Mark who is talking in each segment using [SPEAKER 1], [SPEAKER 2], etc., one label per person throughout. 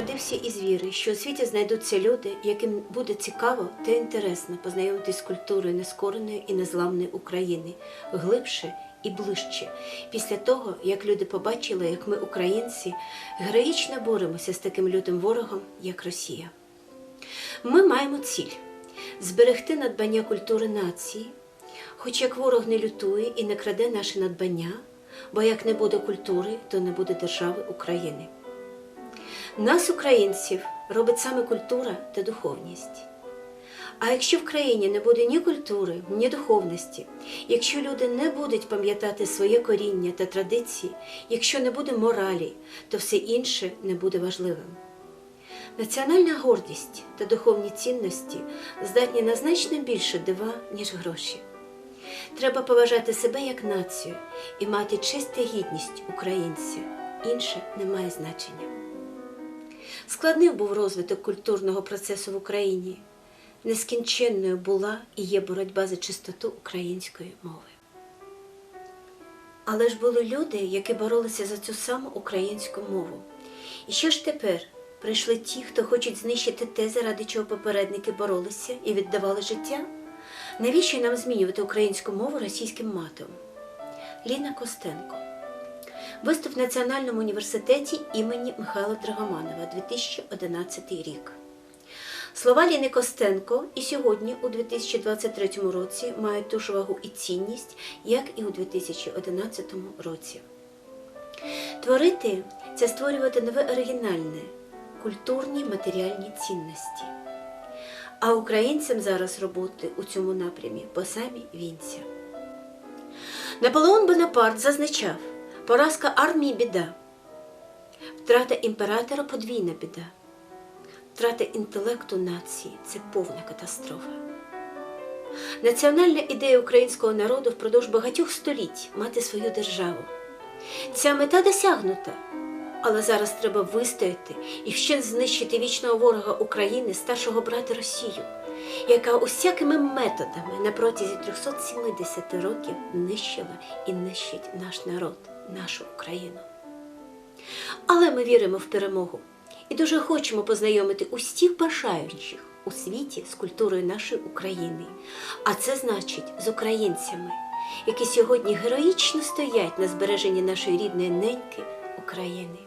[SPEAKER 1] народився із віри, що у світі знайдуться люди, яким буде цікаво та інтересно познайомитись з культурою нескореної і незламної України глибше і ближче, після того, як люди побачили, як ми, українці, героїчно боремося з таким лютим ворогом, як Росія. Ми маємо ціль зберегти надбання культури нації, хоч як ворог не лютує і не краде наше надбання, бо як не буде культури, то не буде держави України. Нас, українців, робить саме культура та духовність. А якщо в країні не буде ні культури, ні духовності, якщо люди не будуть пам'ятати своє коріння та традиції, якщо не буде моралі, то все інше не буде важливим. Національна гордість та духовні цінності здатні на значно більше дива, ніж гроші. Треба поважати себе як націю і мати честь гідність українця. Інше не має значення. Складним був розвиток культурного процесу в Україні. Нескінченною була і є боротьба за чистоту української мови. Але ж були люди, які боролися за цю саму українську мову. І що ж тепер прийшли ті, хто хочуть знищити те, заради чого попередники боролися і віддавали життя? Навіщо нам змінювати українську мову російським матом? Ліна Костенко. Виступ в Національному університеті імені Михайла Драгоманова 2011 рік. Слова Ліни Костенко і сьогодні, у 2023 році, мають ту ж вагу і цінність, як і у 2011 році. Творити це створювати нове оригінальне, культурні матеріальні цінності. А українцям зараз роботи у цьому напрямі по самі вінця. Наполеон Бонапарт зазначав, поразка армії біда, втрата імператора подвійна біда. Втрата інтелекту нації це повна катастрофа. Національна ідея українського народу впродовж багатьох століть мати свою державу. Ця мета досягнута, але зараз треба вистояти і ще знищити вічного ворога України, старшого брата Росію, яка усякими методами на протязі 370 років нищила і нищить наш народ, нашу Україну. Але ми віримо в перемогу і дуже хочемо познайомити усіх бажаючих у світі з культурою нашої України. А це значить з українцями, які сьогодні героїчно стоять на збереженні нашої рідної неньки України.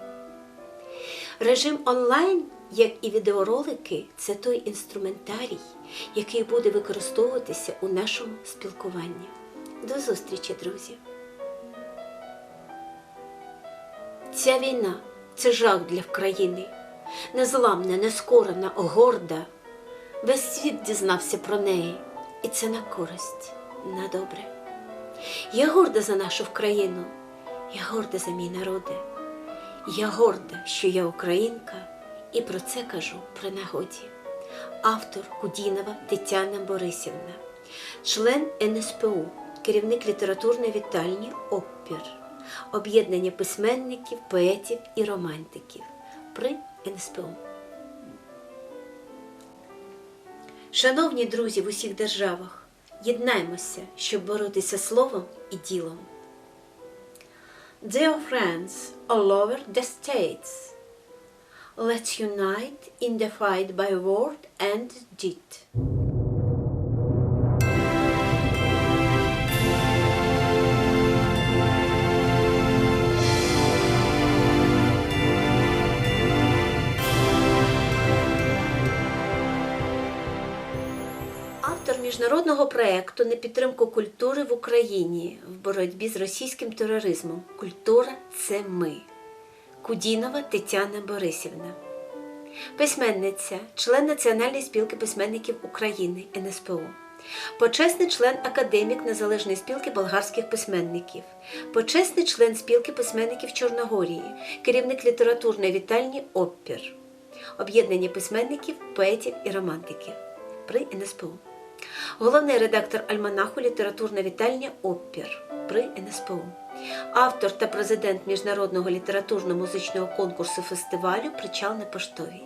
[SPEAKER 1] Режим онлайн, як і відеоролики, це той інструментарій, який буде використовуватися у нашому спілкуванні. До зустрічі, друзі! Ця війна це жах для країни незламна, нескорена, горда. Весь світ дізнався про неї, і це на користь, на добре. Я горда за нашу країну, я горда за мій народи. Я горда, що я українка, і про це кажу при нагоді. Автор Кудінова Тетяна Борисівна, член НСПУ, керівник літературної вітальні Опір, об'єднання письменників, поетів і романтиків при НСПУ. Шановні друзі в усіх державах, єднаймося, щоб боротися словом і ділом. Dear friends all over the states, let's unite in the fight by word and deed. Автор міжнародного проєкту на підтримку культури в Україні в боротьбі з російським тероризмом. Культура це ми. Кудінова Тетяна Борисівна. Письменниця, член Національної спілки письменників України НСПУ. Почесний член академік Незалежної спілки болгарських письменників, почесний член спілки письменників Чорногорії, керівник літературної вітальні Опір, об'єднання письменників, поетів і романтиків при НСПУ. Головний редактор альманаху Літературна вітальня Опір при НСПУ. Автор та президент міжнародного літературно-музичного конкурсу фестивалю Причал на поштовій.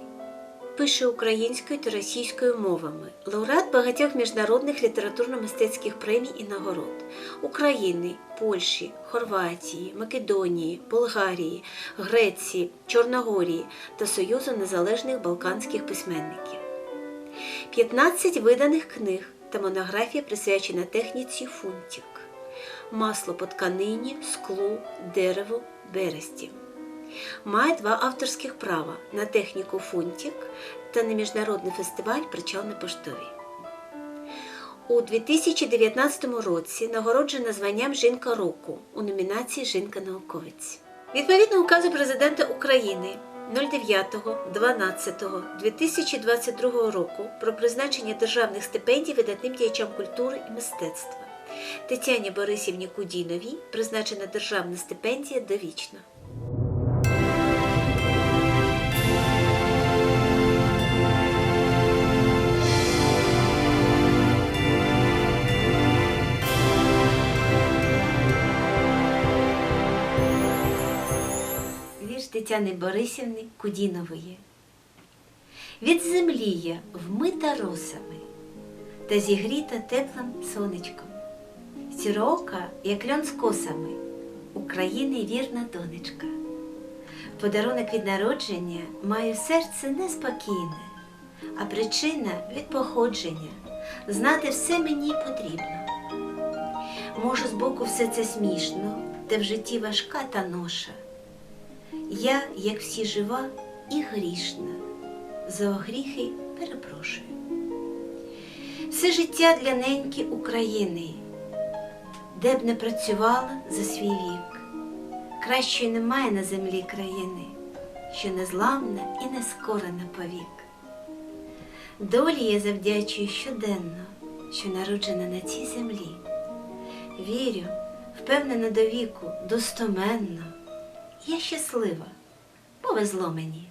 [SPEAKER 1] пише українською та російською мовами, лауреат багатьох міжнародних літературно-мистецьких премій і нагород України, Польщі, Хорватії, Македонії, Болгарії, Греції, Чорногорії та Союзу Незалежних Балканських письменників. 15 виданих книг та монографія присвячена техніці фунтик, масло по тканині, склу, дереву, бересті. Має два авторських права на техніку фунтик та на міжнародний фестиваль Причал на поштовій. У 2019 році нагороджена званням Жінка року у номінації Жінка науковець. Відповідно указу президента України 09.12.2022 року про призначення державних стипендій видатним діячам культури і мистецтва. Тетяні Борисівні Кудіновій призначена державна стипендія довічно. Тетяни Борисівни Кудінової. Від землі я вмита росами та зігріта теплим сонечком. Сірока, як льон з косами, України вірна донечка. Подарунок від народження маю серце неспокійне, а причина від походження знати все мені потрібно. Може, збоку все це смішно, та в житті важка та ноша. Я, як всі жива і грішна, за огріхи перепрошую. Все життя для неньки України, де б не працювала за свій вік, кращої немає на землі країни, що незламна і нескорена повік. Долі я завдячую щоденно, що народжена на цій землі. Вірю, впевнена до віку, достоменно. Я щаслива, повезло мені.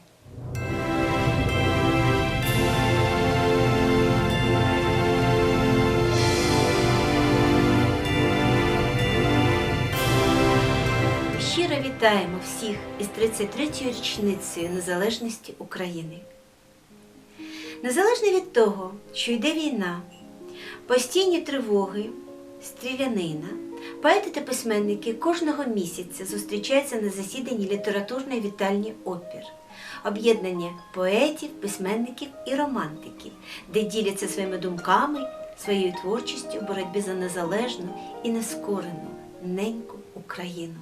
[SPEAKER 1] Щиро вітаємо всіх із 33-ю річницею незалежності України. Незалежно від того, що йде війна, постійні тривоги, стрілянина, поети та письменники кожного місяця зустрічаються на засіданні літературної вітальні опір, об'єднання поетів, письменників і романтиків, де діляться своїми думками, своєю творчістю в боротьбі за незалежну і нескорену неньку Україну.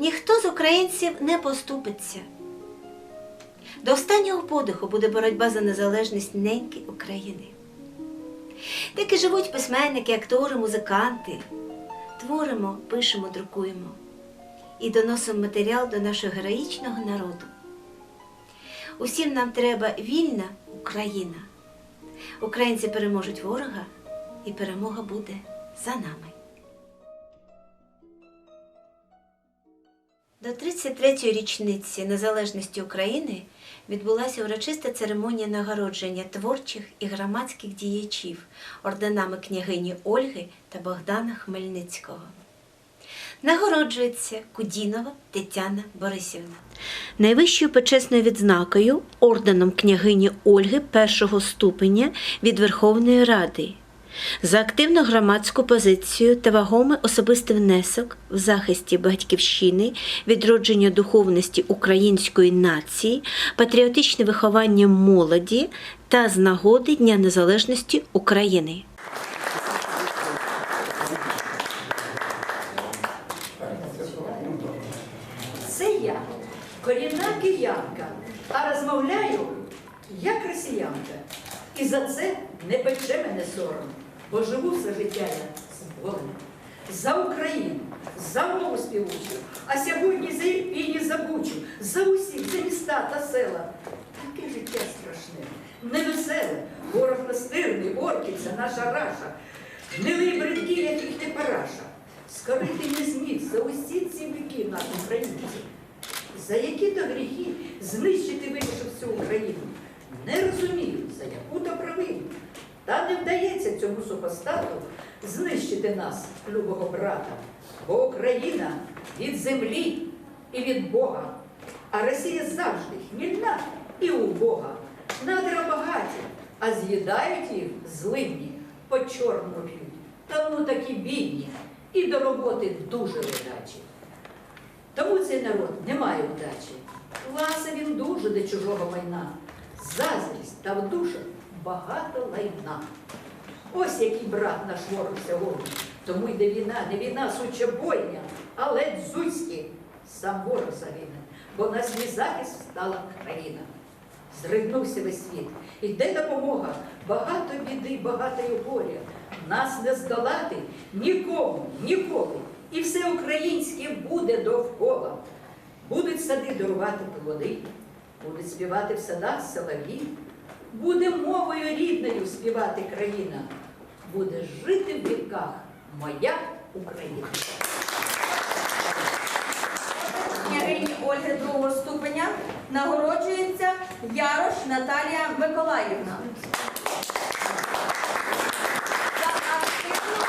[SPEAKER 1] Ніхто з українців не поступиться. До останнього подиху буде боротьба за незалежність неньки України. Так і живуть письменники, актори, музиканти. Творимо, пишемо, друкуємо і доносимо матеріал до нашого героїчного народу. Усім нам треба вільна Україна. Українці переможуть ворога, і перемога буде за нами. До 33-ї річниці незалежності України відбулася урочиста церемонія нагородження творчих і громадських діячів орденами княгині Ольги та Богдана Хмельницького. Нагороджується Кудінова Тетяна Борисівна. Найвищою почесною відзнакою орденом княгині Ольги першого ступеня від Верховної Ради за активну громадську позицію та вагомий особистий внесок в захисті батьківщини, відродження духовності української нації, патріотичне виховання молоді та з нагоди Дня Незалежності України.
[SPEAKER 2] Це я, корінна киянка, а розмовляю як росіянка. І за це не пече мене сором, бо живу все життя я з болем. За Україну, за мову співучу, а сьогодні за і за Бучу, за усіх, за міста та села. Таке життя страшне, невеселе, ворог настирний, орківця, наша раша, гнилий бридкі, яких ти параша. Скорити не зміг за усі ці віки нас, українців. За які то гріхи знищити вирішив всю Україну? Не розумію, за яку то провину. Та не вдається цьому супостату знищити нас, любого брата. Бо Україна від землі і від Бога, а Росія завжди хмільна і у Бога. Надра багаті, а з'їдають їх злидні, по чорному п'ють. Та ну такі бідні, і до роботи дуже ледачі. Тому цей народ не має удачі. Ласа він дуже до чужого майна. Заздрість та в душах багато лайна. Ось який брат наш ворог сьогодні. Тому йде війна, не війна, суча бойня, а ледь зузьки сам ворог загине, бо на свій захист стала країна. Зригнувся весь світ. Іде допомога, багато біди, багато й горя. Нас не здолати нікому, ніколи. І все українське буде довкола. Будуть сади дарувати плоди, будуть співати в садах солов'ї, буде мовою рідною співати країна, буде жити в віках моя Україна.
[SPEAKER 3] княгині Ольги другого ступеня нагороджується Ярош Наталія Миколаївна. За активну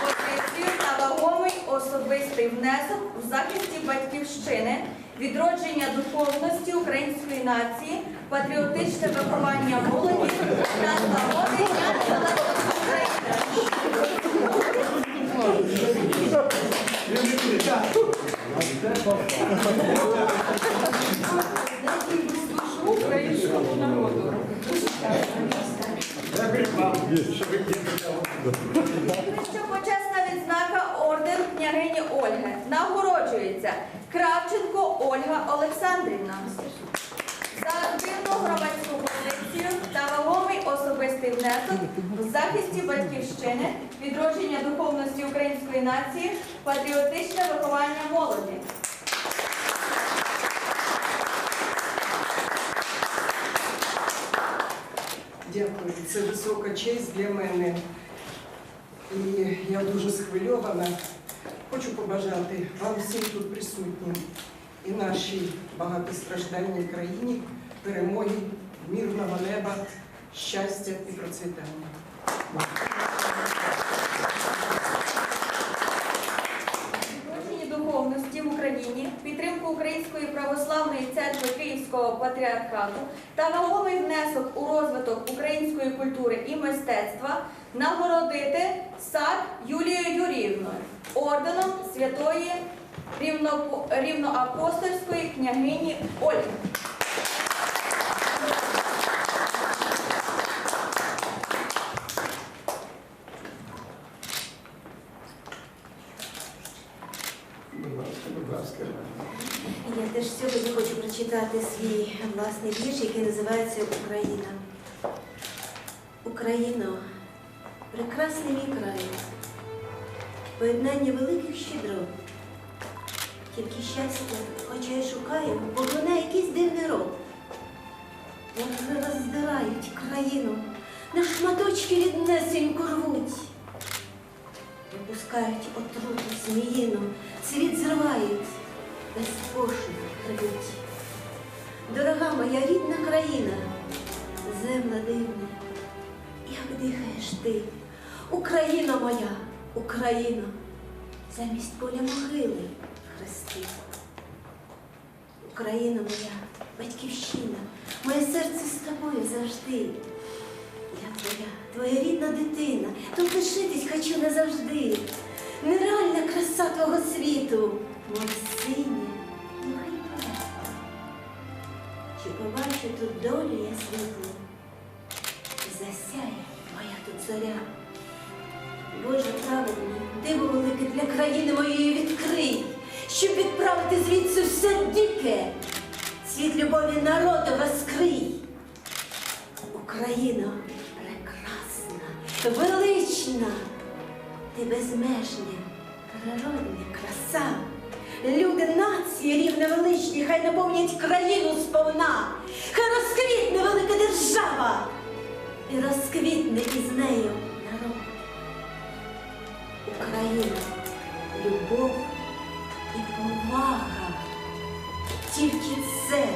[SPEAKER 3] позицію вагомий особистий внесок в захисті батьківщини, відродження духовності української нації, патріотичне виховання молоді та
[SPEAKER 4] українському народу.
[SPEAKER 3] Що почесна відзнака орден княгині Ольги нагороджується Кравченко Олександрівна. За активну громадську позицію та вагомий особистий внесок в захисті батьківщини, відродження духовності української нації, патріотичне виховання молоді.
[SPEAKER 4] Дякую. Це висока честь для мене. І я дуже схвильована. Хочу побажати вам всім тут присутнім і нашій багатостраждальній країні перемоги, мирного неба, щастя і процвітання.
[SPEAKER 3] Духовності в Україні, підтримку Української православної церкви Київського патріархату та вагомий внесок у розвиток української культури і мистецтва нагородити сад Юлією Юріївною орденом святої рівноапостольської княгині Ольги.
[SPEAKER 5] Будь ласка, будь ласка.
[SPEAKER 1] Я теж сьогодні хочу прочитати свій власний вірш, який називається Україна. Україно, прекрасний мій край, поєднання великих щедрот. Тільки щастя, хоча й шукаю, поглине якийсь дивний род. Як роздирають країну, на шматочки ріднесеньку рвуть. Випускають отруту зміїну, світ зривають, безпошно крадуть. Дорога моя рідна країна, земля дивна, як дихаєш ти, Україна моя, Україна, замість поля могили хрести. Україна моя, батьківщина, моє серце з тобою завжди. Я твоя, твоя рідна дитина, тут лишитись хочу назавжди. Нереальна краса твого світу, моє синє, моє небо. Чи побачу тут долю я світлу? Засяє моя тут зоря. Боже праведний, диво велике для країни моєї відкрий, щоб відправити звідси все дике. Світ любові народу розкрий. Україно прекрасна, велична, ти безмежня, природня краса. Люди нації рівно величні, хай наповнять країну сповна, хай розквітне велика держава і розквітне із нею народ. Україна, любов і повага. Тільки це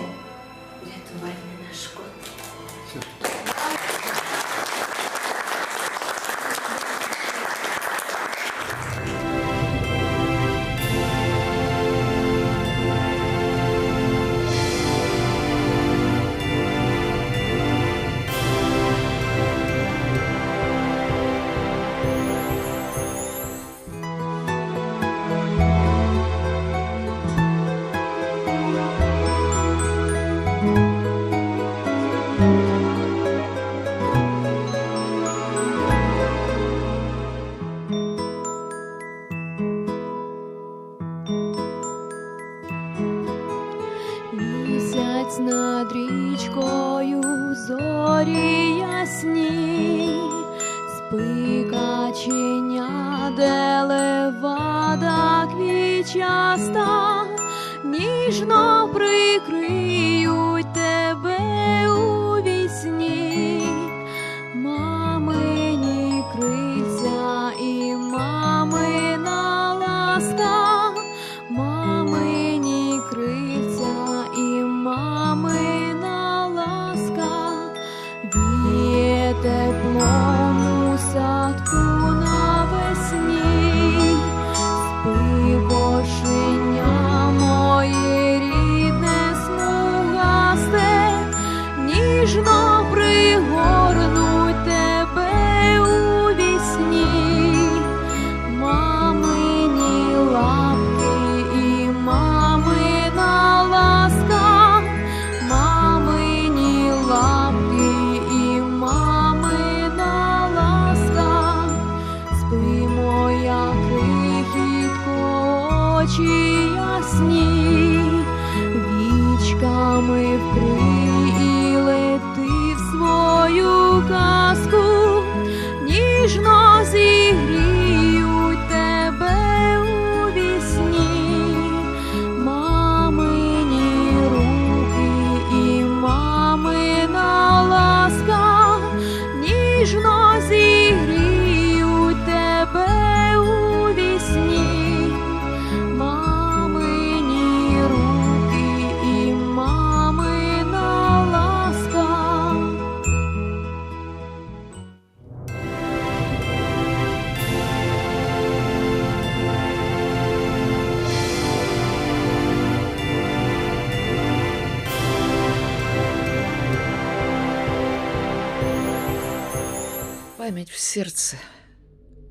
[SPEAKER 6] Память в сердце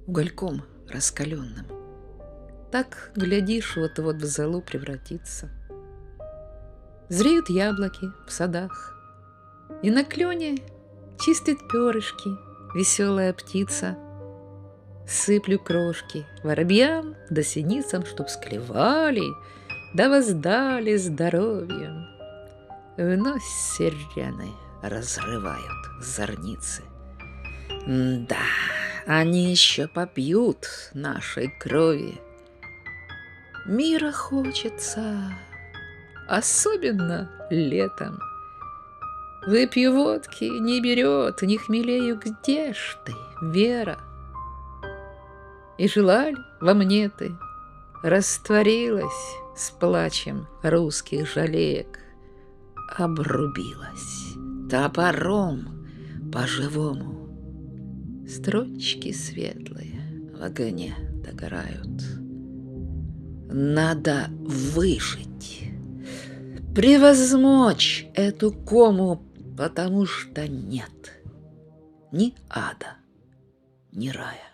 [SPEAKER 6] угольком раскаленным. Так, глядишь, вот-вот в золу превратится. Зреют яблоки в садах, и на клене чистит перышки веселая птица. Сыплю крошки воробьям да синицам, чтоб склевали, да воздали здоровьем. Вновь сирены разрывают зорницы. Да, они еще попьют нашей крови. Мира хочется, особенно летом. Выпью водки, не берет, не хмелею, где ж ты, Вера? И жила ли во мне ты, растворилась с плачем русских жалеек, обрубилась топором по-живому. Строчки светлые в огне догорают. Надо выжить, превозмочь эту кому, потому что нет ни ада, ни рая.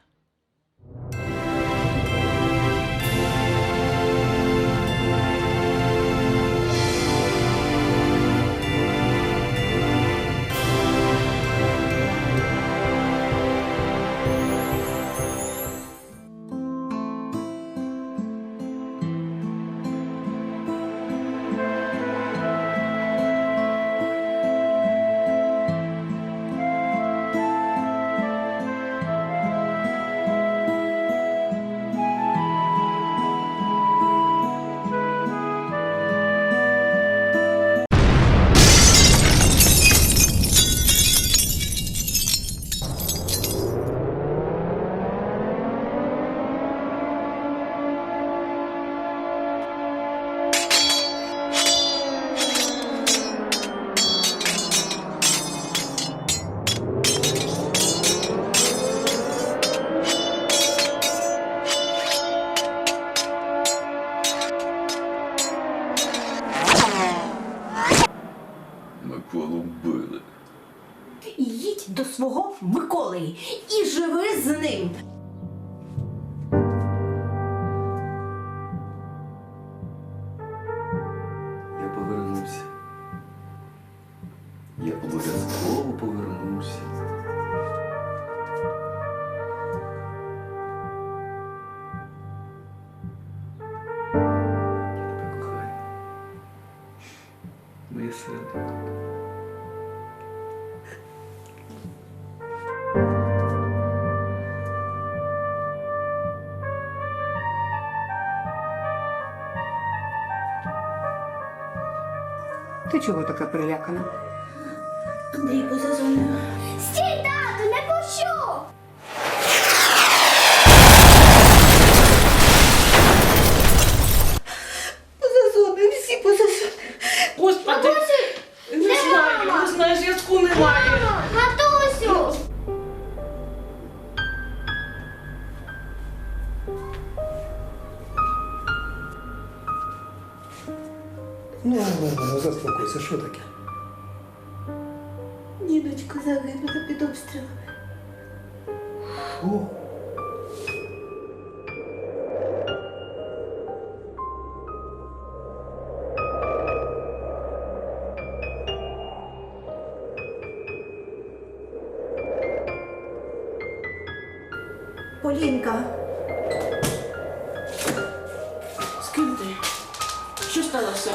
[SPEAKER 1] Їдь до свого Миколи і живи з ним.
[SPEAKER 7] Чого така перелякана?
[SPEAKER 1] Андрій зазвонив.
[SPEAKER 8] Стій, тату, не пущу!
[SPEAKER 1] Полінка,
[SPEAKER 9] З ким ти? Що сталося?